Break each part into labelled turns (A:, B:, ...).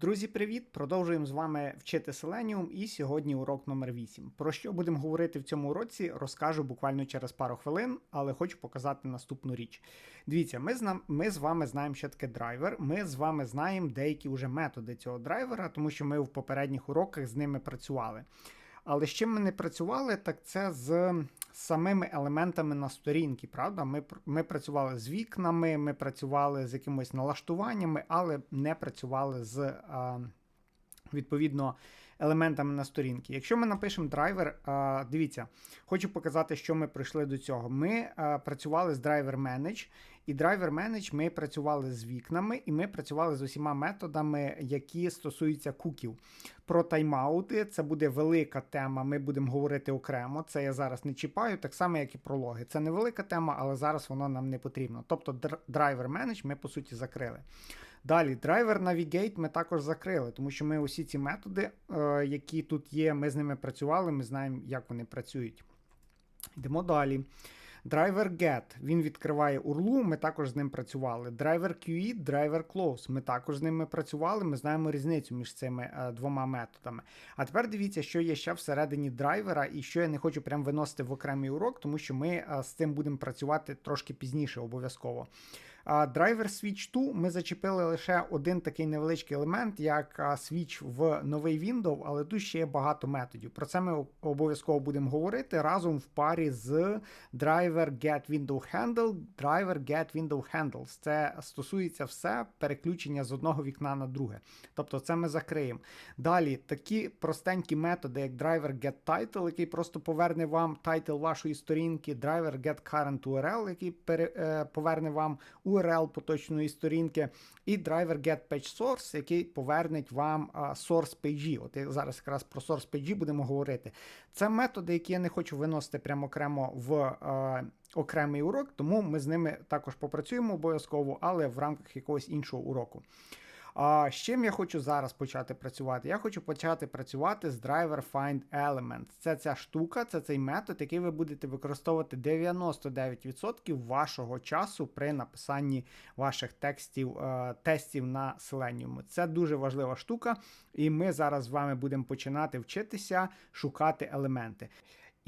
A: Друзі, привіт! Продовжуємо з вами вчити Selenium і сьогодні урок номер 8. Про що будемо говорити в цьому уроці, розкажу буквально через пару хвилин, але хочу показати наступну річ. Дивіться, ми, зна... ми з вами знаємо, що таке драйвер. Ми з вами знаємо деякі вже методи цього драйвера, тому що ми в попередніх уроках з ними працювали. Але з чим ми не працювали, так це з самими елементами на сторінці, правда? Ми ми працювали з вікнами, ми працювали з якимось налаштуваннями, але не працювали з відповідно елементами на сторінці. Якщо ми напишемо драйвер, дивіться, хочу показати, що ми пройшли до цього. Ми працювали з драйвер Manage, і драйвер Manage ми працювали з вікнами, і ми працювали з усіма методами, які стосуються куків. Про тайм-аути це буде велика тема. Ми будемо говорити окремо. Це я зараз не чіпаю, так само, як і про логи. Це невелика тема, але зараз воно нам не потрібно. Тобто, драйвер Manage ми по суті закрили. Далі, драйвер Navigate ми також закрили, тому що ми усі ці методи, е, які тут є, ми з ними працювали, ми знаємо, як вони працюють. Йдемо далі. Драйвер Get, він відкриває URL, ми також з ним працювали. Драйвер QE, драйвер Close, ми також з ними працювали, ми знаємо різницю між цими е, двома методами. А тепер дивіться, що є ще всередині драйвера, і що я не хочу прям виносити в окремий урок, тому що ми е, з цим будемо працювати трошки пізніше обов'язково. Драйвер Switch 2 ми зачепили лише один такий невеличкий елемент, як Switch в новий Windows, але тут ще є багато методів. Про це ми обов'язково будемо говорити разом в парі з драйвер Get Window Handle, драйвер Get Window Handles. Це стосується все переключення з одного вікна на друге. Тобто це ми закриємо. Далі такі простенькі методи, як драйвер Get Title, який просто поверне вам тайтл вашої сторінки, драйвер Get Current URL, який е, поверне вам URL URL поточної сторінки, і драйвер GetPageSource, який повернеть вам source page. От зараз якраз про source page будемо говорити. Це методи, які я не хочу виносити прямо окремо в окремий урок, тому ми з ними також попрацюємо обов'язково, але в рамках якогось іншого уроку. А з чим я хочу зараз почати працювати? Я хочу почати працювати з Driver Find Elements. Це ця штука, це цей метод, який ви будете використовувати 99% вашого часу при написанні ваших текстів, е, тестів на Selenium. Це дуже важлива штука, і ми зараз з вами будемо починати вчитися шукати елементи.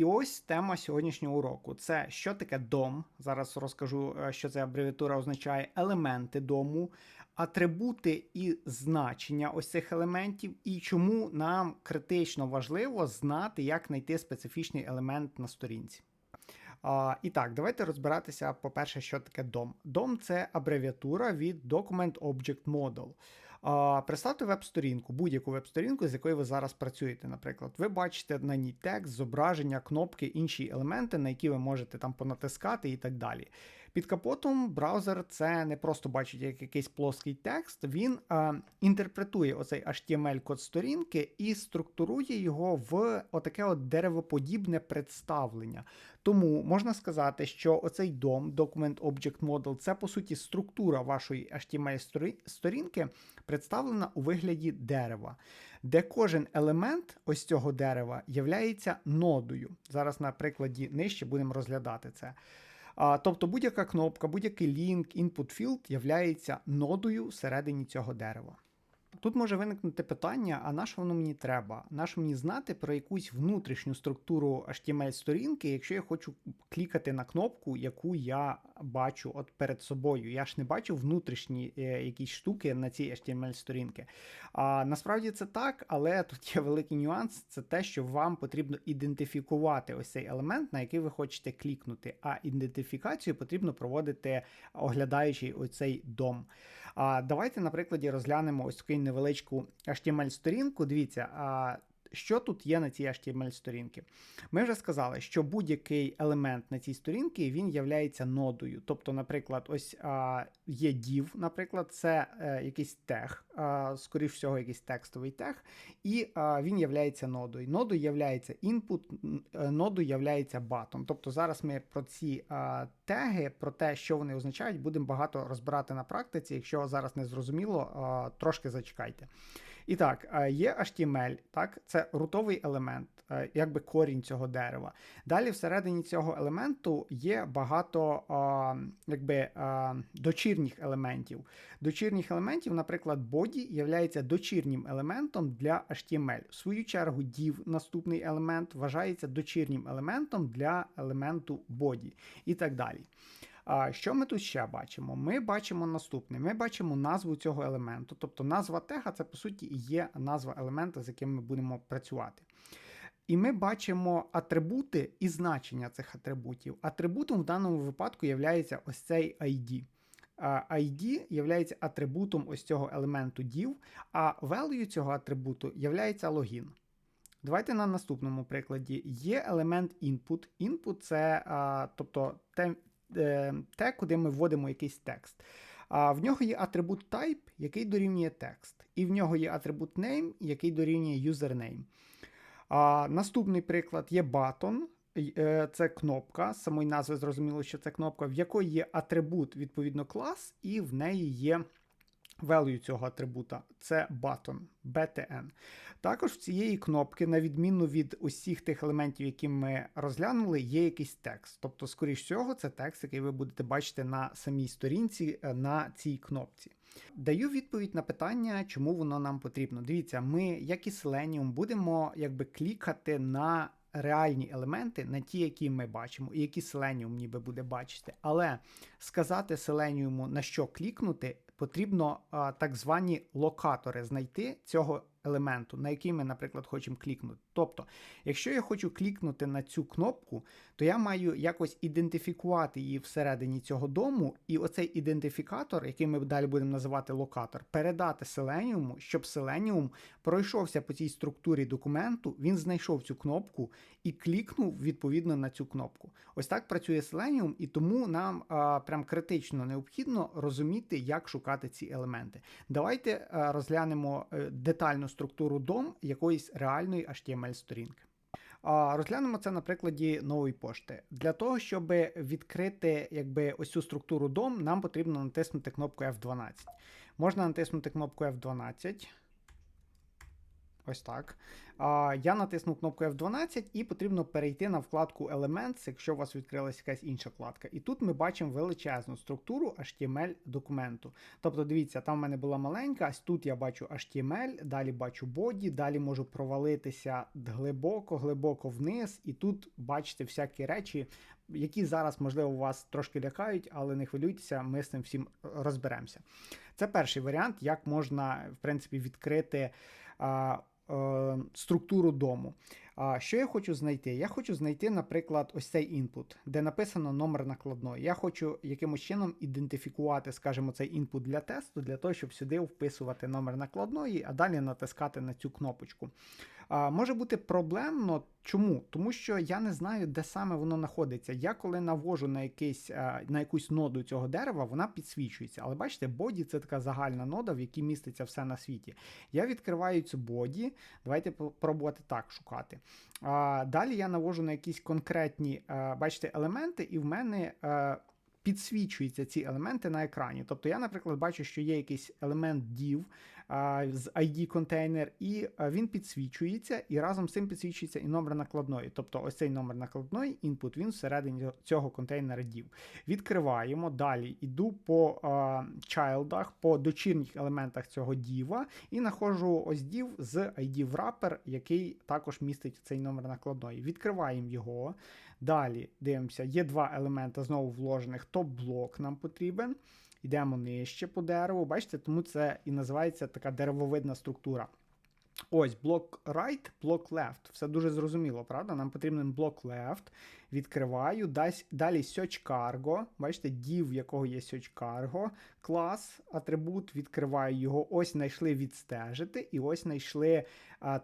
A: І ось тема сьогоднішнього уроку: це що таке дом. Зараз розкажу, е, що ця абревіатура означає елементи дому, атрибути і значення ось цих елементів, і чому нам критично важливо знати, як знайти специфічний елемент на сторінці. А, І так, давайте розбиратися, по-перше, що таке DOM. DOM це абревіатура від Document Object Model. А, Представте веб-сторінку, будь-яку веб-сторінку, з якою ви зараз працюєте. Наприклад, ви бачите на ній текст, зображення, кнопки, інші елементи, на які ви можете там понатискати і так далі. Під капотом браузер це не просто бачить як якийсь плоский текст, він е, інтерпретує оцей HTML-код сторінки і структурує його в отаке от деревоподібне представлення. Тому можна сказати, що оцей DOM, Document Object Model, це по суті структура вашої HTML-сторінки, представлена у вигляді дерева, де кожен елемент ось цього дерева являється нодою. Зараз на прикладі нижче будемо розглядати це. Тобто будь-яка кнопка, будь-який лінк, input field являється нодою всередині цього дерева. Тут може виникнути питання: а на що воно мені треба? На що мені знати про якусь внутрішню структуру HTML-сторінки, якщо я хочу клікати на кнопку, яку я бачу от перед собою. Я ж не бачу внутрішні е, якісь штуки на цій HTML-сторінки. А насправді це так, але тут є великий нюанс: це те, що вам потрібно ідентифікувати ось цей елемент, на який ви хочете клікнути. А ідентифікацію потрібно проводити, оглядаючи оцей дом. А давайте, на прикладі, розглянемо ось таку невеличку HTML-сторінку. Дивіться, а, що тут є на цій HTML-сторінці? Ми вже сказали, що будь-який елемент на цій сторінці він являється нодою. Тобто, наприклад, ось є div, наприклад, це е, якийсь тег, скоріш всього, якийсь текстовий тег, і він являється нодою. Нодою являється input, е, нодою являється button. Тобто зараз ми про ці теги, про те, що вони означають, будемо багато розбирати на практиці. Якщо зараз не зрозуміло, трошки зачекайте. І так, є HTML, так, це рутовий елемент, е, якби корінь цього дерева. Далі всередині цього елементу є багато якби, дочірніх елементів. Дочірніх елементів, наприклад, body є дочірнім елементом для HTML. В свою чергу, div, наступний елемент, вважається дочірнім елементом для елементу body і так далі. А що ми тут ще бачимо? Ми бачимо наступне: ми бачимо назву цього елементу. Тобто назва тега це по суті є назва елемента, з яким ми будемо працювати. І ми бачимо атрибути і значення цих атрибутів. Атрибутом в даному випадку є ось цей ID. ID є атрибутом ось цього елементу div, а value цього атрибуту є логін. Давайте на наступному прикладі є елемент input. Input це тобто, те, куди ми вводимо якийсь текст. В нього є атрибут type, який дорівнює текст, і в нього є атрибут name, який дорівнює username. Наступний приклад є button, е, це кнопка, з самої назви зрозуміло, що це кнопка, в якої є атрибут, відповідно, клас, і в неї є value цього атрибута. Це button, btn. Також в цієї кнопки, на відміну від усіх тих елементів, які ми розглянули, є якийсь текст. Тобто, скоріш всього, це текст, який ви будете бачити на самій сторінці е, на цій кнопці. Даю відповідь на питання, чому воно нам потрібно. Дивіться, ми, як і Selenium, будемо якби клікати на реальні елементи, на ті, які ми бачимо, і які Selenium ніби буде бачити. Але сказати Selenium, на що клікнути, потрібно так звані локатори знайти цього елементу, на який ми, наприклад, хочемо клікнути. Тобто, якщо я хочу клікнути на цю кнопку, то я маю якось ідентифікувати її всередині цього дому, і оцей ідентифікатор, який ми далі будемо називати локатор, передати Selenium, щоб Selenium пройшовся по цій структурі документу, він знайшов цю кнопку і клікнув відповідно на цю кнопку. Ось так працює Selenium, і тому нам а, прям критично необхідно розуміти, як шукати ці елементи. Давайте а, розглянемо е, детально структуру DOM якоїсь реальної HTML-сторінки. Розглянемо це на прикладі нової пошти. Для того, щоб відкрити якби, ось цю структуру DOM, нам потрібно натиснути кнопку F12. Можна натиснути кнопку F12. Ось так. Я натиснув кнопку F12 і потрібно перейти на вкладку Elements, якщо у вас відкрилася якась інша вкладка. І тут ми бачимо величезну структуру HTML документу. Тобто, дивіться, там в мене була маленька, ось тут я бачу HTML, далі бачу body, далі можу провалитися глибоко-глибоко вниз, і тут бачите всякі речі, які зараз, можливо, вас трошки лякають, але не хвилюйтеся, ми з цим всім розберемося. Це перший варіант, як можна, в принципі, відкрити. Е, структуру дому. А що я хочу знайти? Я хочу знайти, наприклад, ось цей інпут, де написано номер накладної. Я хочу якимось чином ідентифікувати, скажімо, цей інпут для тесту, для того, щоб сюди вписувати номер накладної, а далі натискати на цю кнопочку. А, Може бути проблемно. Чому? Тому що я не знаю, де саме воно знаходиться. Я коли навожу на якийсь, на якусь ноду цього дерева, вона підсвічується. Але бачите, боді це така загальна нода, в якій міститься все на світі. Я відкриваю цю боді. Давайте пробувати так шукати. А, Далі я навожу на якісь конкретні, бачите, елементи, і в мене. Підсвічуються ці елементи на екрані. Тобто я, наприклад, бачу, що є якийсь елемент div, з ID-контейнер, і він підсвічується, і разом з цим підсвічується і номер накладної. Тобто ось цей номер накладної, інпут, він всередині цього контейнера div. Відкриваємо, далі йду по чайлдах, по дочірніх елементах цього діва, і знаходжу ось div з ID wrapper, який також містить цей номер накладної. Відкриваємо його. Далі дивимося, є два елемента знову вложених, топ-блок нам потрібен. Йдемо нижче по дереву. Бачите, тому це і називається така деревовидна структура. Ось блок right, блок left. Все дуже зрозуміло, правда? Нам потрібен блок left. Відкриваю. Далі search cargo. Бачите, div, якого є search cargo. Клас, атрибут, відкриваю його. Ось знайшли відстежити. І ось знайшли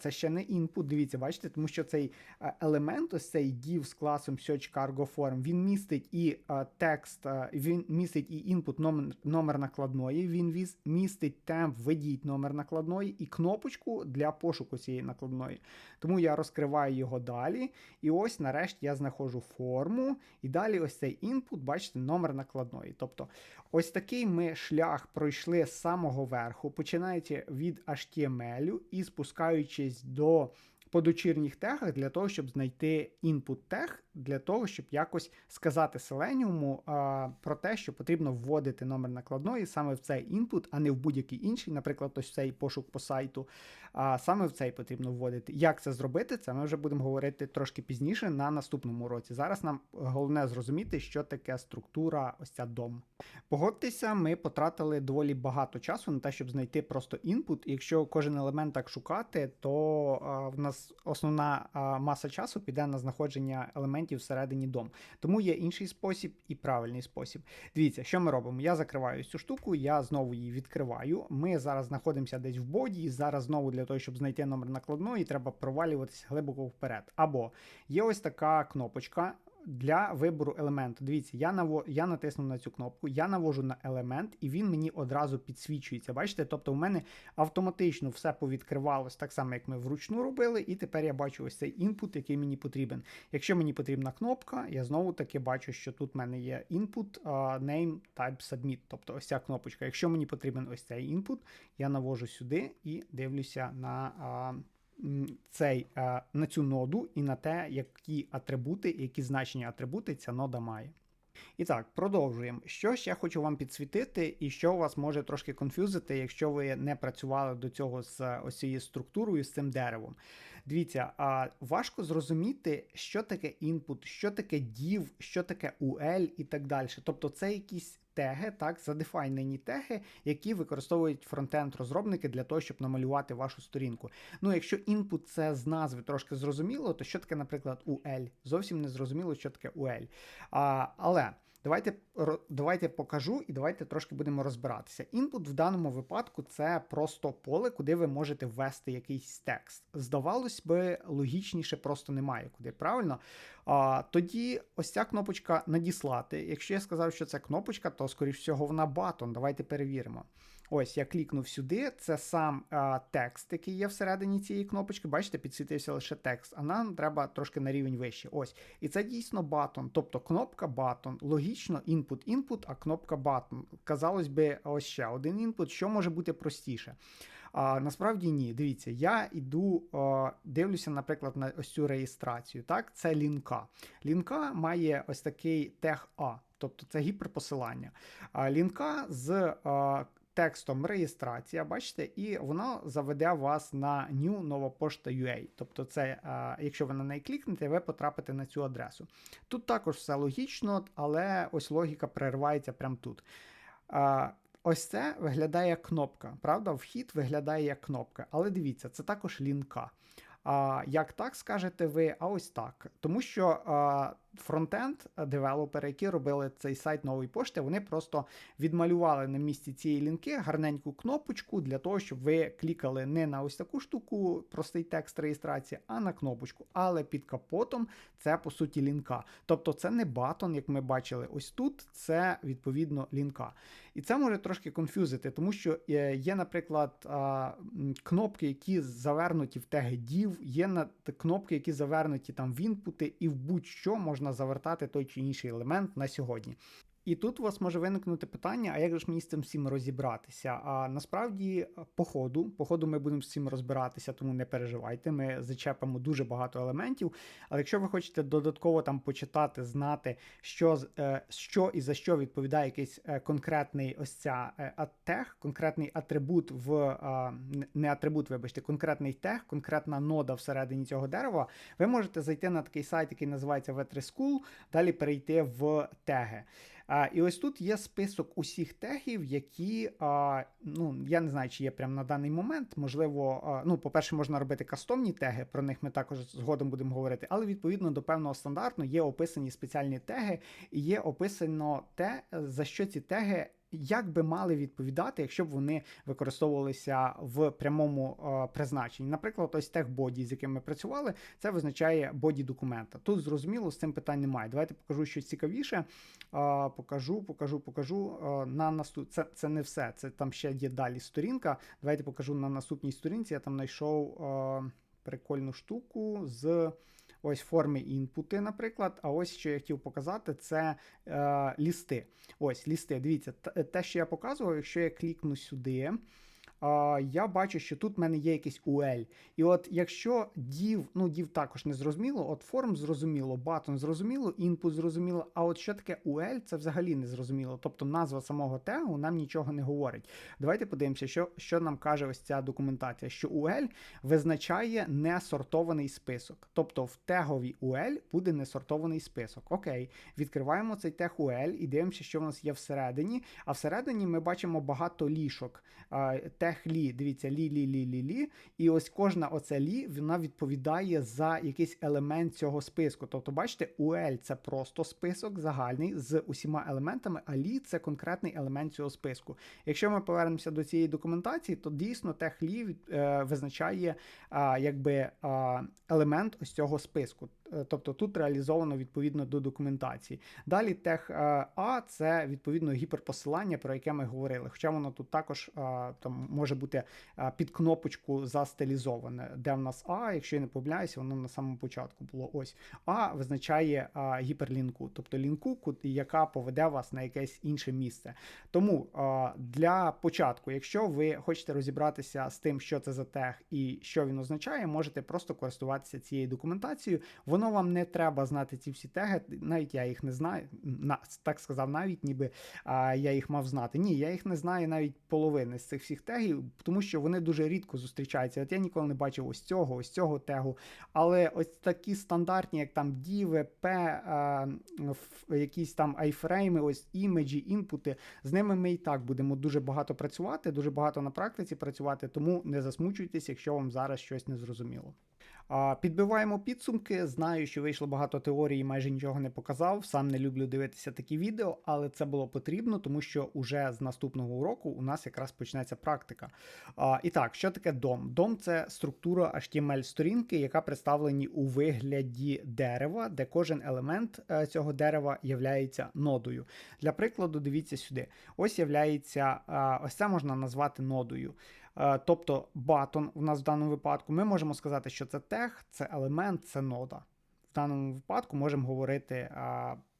A: це ще не input, дивіться, бачите, тому що цей елемент, ось цей div з класом Search Cargo Form, він містить і текст, він містить і input номер, номер накладної, він містить темп, введіть номер накладної і кнопочку для пошуку цієї накладної. Тому я розкриваю його далі. І ось нарешті я знаходжу форму. І далі ось цей input, бачите, номер накладної. Тобто ось такий ми шлях пройшли з самого верху, починаючи від HTML і спускаючись до подочірніх тегах для того, щоб знайти input тег, для того, щоб якось сказати Selenium а, про те, що потрібно вводити номер накладної саме в цей input, а не в будь-який інший, наприклад, ось цей пошук по сайту. А саме в цей потрібно вводити. Як це зробити? Це ми вже будемо говорити трошки пізніше на наступному році. Зараз нам головне зрозуміти, що таке структура, ось ця дом. Погодьтеся, ми потратили доволі багато часу на те, щоб знайти просто інпут. Якщо кожен елемент так шукати, то а, в нас основна а, маса часу піде на знаходження елементів всередині дом. Тому є інший спосіб і правильний спосіб. Дивіться, що ми робимо? Я закриваю цю штуку, я знову її відкриваю. Ми зараз знаходимося десь в боді, і зараз знову для того, щоб знайти номер накладної, треба провалюватися глибоко вперед. Або є ось така кнопочка для вибору елементу. Дивіться, я наво... я натиснув на цю кнопку, я навожу на елемент, і він мені одразу підсвічується. Бачите? Тобто, в мене автоматично все повідкривалось так само, як ми вручну робили, і тепер я бачу ось цей інпут, який мені потрібен. Якщо мені потрібна кнопка, я знову таки бачу, що тут в мене є input, name, type, submit. Тобто ось ця кнопочка. Якщо мені потрібен ось цей інпут, я навожу сюди і дивлюся на. Цей, е, на цю ноду і на те, які атрибути, які значення атрибути ця нода має. І так, продовжуємо. Що ще хочу вам підсвітити, і що вас може трошки конфюзити, якщо ви не працювали до цього з ось цією структурою, з цим деревом. Дивіться, а важко зрозуміти, що таке input, що таке div, що таке UL і так далі. Тобто це якісь теги, так, задефайнені теги, які використовують фронтенд-розробники для того, щоб намалювати вашу сторінку. Ну, якщо input це з назви трошки зрозуміло, то що таке, наприклад, UL? Зовсім не зрозуміло, що таке UL. А, Але. Давайте давайте покажу і давайте трошки будемо розбиратися. Інпут в даному випадку це просто поле, куди ви можете ввести якийсь текст. Здавалось би, логічніше просто немає куди, правильно? А, Тоді ось ця кнопочка надіслати. Якщо я сказав, що це кнопочка, то, скоріш всього, вона батон. Давайте перевіримо. Ось я клікнув сюди. Це сам а, текст, який є всередині цієї кнопочки. Бачите, підсвітився лише текст, а нам треба трошки на рівень вище. Ось. І це дійсно батон, тобто кнопка батон. Логічно, інпут-інпут, а кнопка батон. Казалось би, ось ще один інпут, що може бути простіше. А насправді ні. Дивіться, я йду, дивлюся, наприклад, на ось цю реєстрацію. Так, це лінка. Лінка має ось такий тег А, тобто це гіперпосилання. Лінка з текстом реєстрація, бачите, і вона заведе вас на new нова пошта UA. Тобто, це, якщо ви на неї клікнете, ви потрапите на цю адресу. Тут також все логічно, але ось логіка переривається прямо тут. Ось це виглядає як кнопка. Правда, вхід виглядає як кнопка. Але дивіться, це також лінка. А як так скажете ви, а ось так. Тому що а, фронтенд девелопери, які робили цей сайт нової пошти, вони просто відмалювали на місці цієї лінки гарненьку кнопочку для того, щоб ви клікали не на ось таку штуку, простий текст реєстрації, а на кнопочку. Але під капотом це по суті лінка. Тобто це не батон, як ми бачили ось тут, це відповідно лінка. І це може трошки конфюзити, тому що е, є, наприклад, кнопки, які завернуті в теги div, є кнопки, які завернуті там в інпути, і в будь-що можна завертати той чи інший елемент на сьогодні. І тут у вас може виникнути питання, а як же ж мені з цим всім розібратися? А насправді, по ходу, по ходу ми будемо з цим розбиратися, тому не переживайте, ми зачепимо дуже багато елементів. Але якщо ви хочете додатково там почитати, знати, що е, що і за що відповідає якийсь е, конкретний ось ця е, тег, конкретний атрибут в не атрибут, вибачте, конкретний тег, конкретна нода всередині цього дерева, ви можете зайти на такий сайт, який називається V3 School, далі перейти в теги. І ось тут є список усіх тегів, які, ну, я не знаю, чи є прямо на даний момент. Можливо, ну, по-перше, можна робити кастомні теги, про них ми також згодом будемо говорити, але відповідно до певного стандарту є описані спеціальні теги, і є описано те, за що ці теги як би мали відповідати, якщо б вони використовувалися в прямому е, призначенні. Наприклад, ось тех боді, з яким ми працювали, це визначає боді документа. Тут зрозуміло, з цим питань немає. Давайте покажу щось цікавіше. Е, покажу, покажу, покажу. Е, на наступ... Це це не все. Це там ще є далі сторінка. Давайте покажу на наступній сторінці. Я там знайшов е, прикольну штуку з. Ось форми інпути, наприклад. А ось що я хотів показати, це е, лісти. Ось лісти. Дивіться, те, що я показував, якщо я клікну сюди. Я бачу, що тут в мене є якийсь UL. І от якщо div, ну div також не зрозуміло, от form зрозуміло, button зрозуміло, input зрозуміло, а от що таке UL, це взагалі не зрозуміло. Тобто назва самого тегу нам нічого не говорить. Давайте подивимося, що, що нам каже ось ця документація, що UL визначає несортований список. Тобто в теговій UL буде несортований список. Окей, відкриваємо цей тег UL і дивимося, що в нас є всередині. А всередині ми бачимо багато лішок. А, лі, дивіться, лі, лі, лі, лі, лі. І ось кожна оця лі вона відповідає за якийсь елемент цього списку. Тобто, бачите, UL це просто список загальний з усіма елементами, а лі це конкретний елемент цього списку. Якщо ми повернемося до цієї документації, то дійсно тег лі е, визначає а, якби а, елемент ось цього списку. Е, Тобто тут реалізовано відповідно до документації. Далі тег е, А це відповідно гіперпосилання, про яке ми говорили. Хоча воно тут також е, там може бути під кнопочку застилізоване, де в нас А, якщо я не помиляюся, воно на самому початку було ось. А визначає гіперлінку, тобто лінку, яка поведе вас на якесь інше місце. Тому для початку, якщо ви хочете розібратися з тим, що це за тег і що він означає, можете просто користуватися цією документацією. Воно вам не треба знати ці всі теги, навіть я їх не знаю. На, так сказав, навіть ніби а, я їх мав знати. Ні, я їх не знаю навіть половини з цих всіх тегів, тому що вони дуже рідко зустрічаються. От я ніколи не бачив ось цього, ось цього тегу. Але ось такі стандартні, як там div, p, а, якісь там айфрейми, ось імеджі, інпути, з ними ми і так будемо дуже багато працювати, дуже багато на практиці працювати, тому не засмучуйтесь, якщо вам зараз щось не зрозуміло. Підбиваємо підсумки. Знаю, що вийшло багато теорій, майже нічого не показав. Сам не люблю дивитися такі відео, але це було потрібно, тому що уже з наступного уроку у нас якраз почнеться практика. І так, що таке DOM? DOM – це структура HTML сторінки, яка представлені у вигляді дерева, де кожен елемент е, цього дерева являється нодою. Для прикладу, дивіться сюди. Ось являється, ось це можна назвати нодою. Е, Тобто батон у нас в даному випадку, ми можемо сказати, що це тег, це елемент, це нода. В даному випадку можемо говорити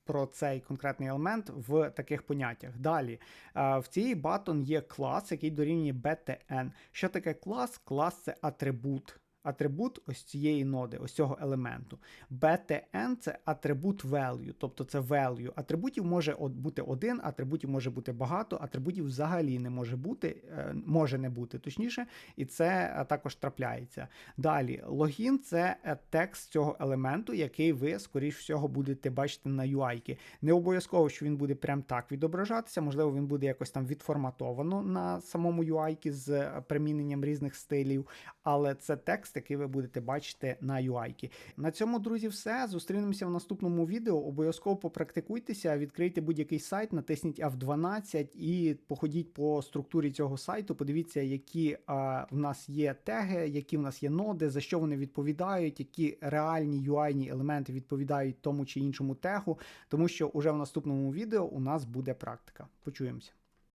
A: про цей конкретний елемент в таких поняттях. Далі, в цій батон є клас, який дорівнює BTN. Що таке клас? Клас це атрибут. Атрибут ось цієї ноди, ось цього елементу. BTN це атрибут value, тобто це value. Атрибутів може бути один, атрибутів може бути багато, атрибутів взагалі не може бути, е, може не бути точніше, і це е, також трапляється. Далі, логін це е, текст цього елементу, який ви, скоріш всього, будете бачити на UI. Не обов'язково, що він буде прям так відображатися, можливо, він буде якось там відформатовано на самому UI з приміненням різних стилів, але це текст, який ви будете бачити на UI. На цьому, друзі, все. Зустрінемося в наступному відео. Обов'язково попрактикуйтеся, відкрийте будь-який сайт, натисніть F12 і походіть по структурі цього сайту. Подивіться, які а, в нас є теги, які в нас є ноди, за що вони відповідають, які реальні UI елементи відповідають тому чи іншому тегу, тому що уже в наступному відео у нас буде практика. Почуємося.